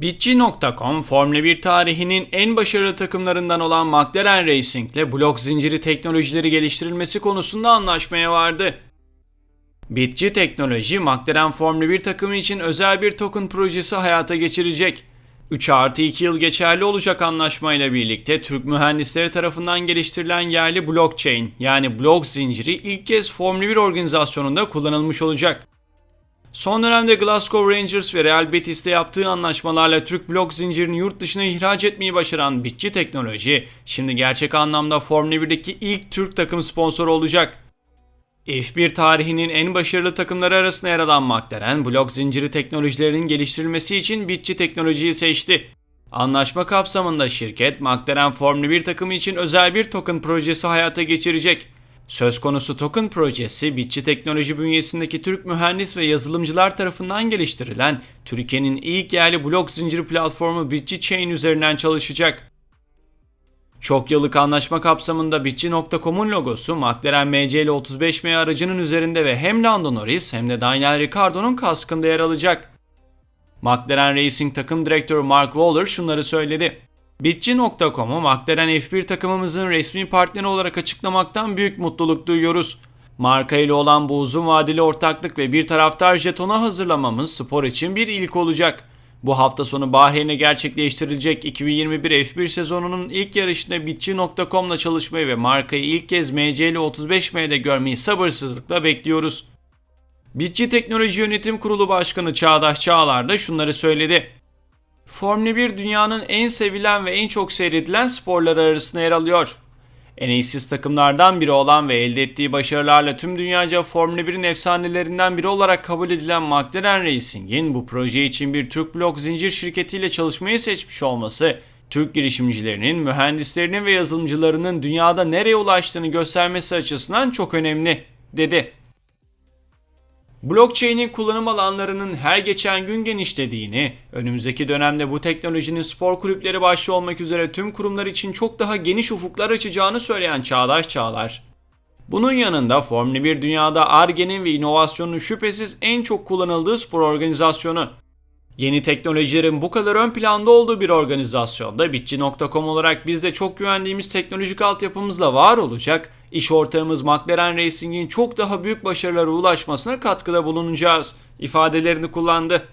Bitçi.com, Formula 1 tarihinin en başarılı takımlarından olan McLaren Racing ile blok zinciri teknolojileri geliştirilmesi konusunda anlaşmaya vardı. Bitçi Teknoloji, McLaren Formula 1 takımı için özel bir token projesi hayata geçirecek. 3 artı 2 yıl geçerli olacak anlaşmayla birlikte Türk mühendisleri tarafından geliştirilen yerli blockchain yani blok zinciri ilk kez Formula 1 organizasyonunda kullanılmış olacak. Son dönemde Glasgow Rangers ve Real Betis'te yaptığı anlaşmalarla Türk blok zincirini yurt dışına ihraç etmeyi başaran Bitçi Teknoloji, şimdi gerçek anlamda Formula 1'deki ilk Türk takım sponsoru olacak. F1 tarihinin en başarılı takımları arasında yer alan McLaren, blok zinciri teknolojilerinin geliştirilmesi için Bitçi Teknoloji'yi seçti. Anlaşma kapsamında şirket, McLaren Formula 1 takımı için özel bir token projesi hayata geçirecek. Söz konusu token projesi, Bitçi Teknoloji bünyesindeki Türk mühendis ve yazılımcılar tarafından geliştirilen Türkiye'nin ilk yerli blok zinciri platformu Bitçi Chain üzerinden çalışacak. Çok yıllık anlaşma kapsamında Bitçi.com'un logosu McLaren MCL 35M aracının üzerinde ve hem Lando Norris hem de Daniel Ricciardo'nun kaskında yer alacak. McLaren Racing takım direktörü Mark Waller şunları söyledi. Bitçi.com'u McLaren F1 takımımızın resmi partneri olarak açıklamaktan büyük mutluluk duyuyoruz. Marka ile olan bu uzun vadeli ortaklık ve bir taraftar jetonu hazırlamamız spor için bir ilk olacak. Bu hafta sonu Bahreyn'e gerçekleştirilecek 2021 F1 sezonunun ilk yarışında Bitçi.com'la çalışmayı ve markayı ilk kez MCL 35M'de görmeyi sabırsızlıkla bekliyoruz. Bitçi Teknoloji Yönetim Kurulu Başkanı Çağdaş Çağlar da şunları söyledi. Formula 1 dünyanın en sevilen ve en çok seyredilen sporları arasında yer alıyor. En iyisiz takımlardan biri olan ve elde ettiği başarılarla tüm dünyaca Formula 1'in efsanelerinden biri olarak kabul edilen McLaren Racing'in bu proje için bir Türk blok zincir şirketiyle çalışmayı seçmiş olması, Türk girişimcilerinin, mühendislerinin ve yazılımcılarının dünyada nereye ulaştığını göstermesi açısından çok önemli, dedi. Blockchain'in kullanım alanlarının her geçen gün genişlediğini, önümüzdeki dönemde bu teknolojinin spor kulüpleri başta olmak üzere tüm kurumlar için çok daha geniş ufuklar açacağını söyleyen Çağdaş Çağlar, bunun yanında Formula 1 dünyada ARGE'nin ve inovasyonun şüphesiz en çok kullanıldığı spor organizasyonu. Yeni teknolojilerin bu kadar ön planda olduğu bir organizasyonda Bitçi.com olarak biz de çok güvendiğimiz teknolojik altyapımızla var olacak, iş ortağımız McLaren Racing'in çok daha büyük başarılara ulaşmasına katkıda bulunacağız ifadelerini kullandı.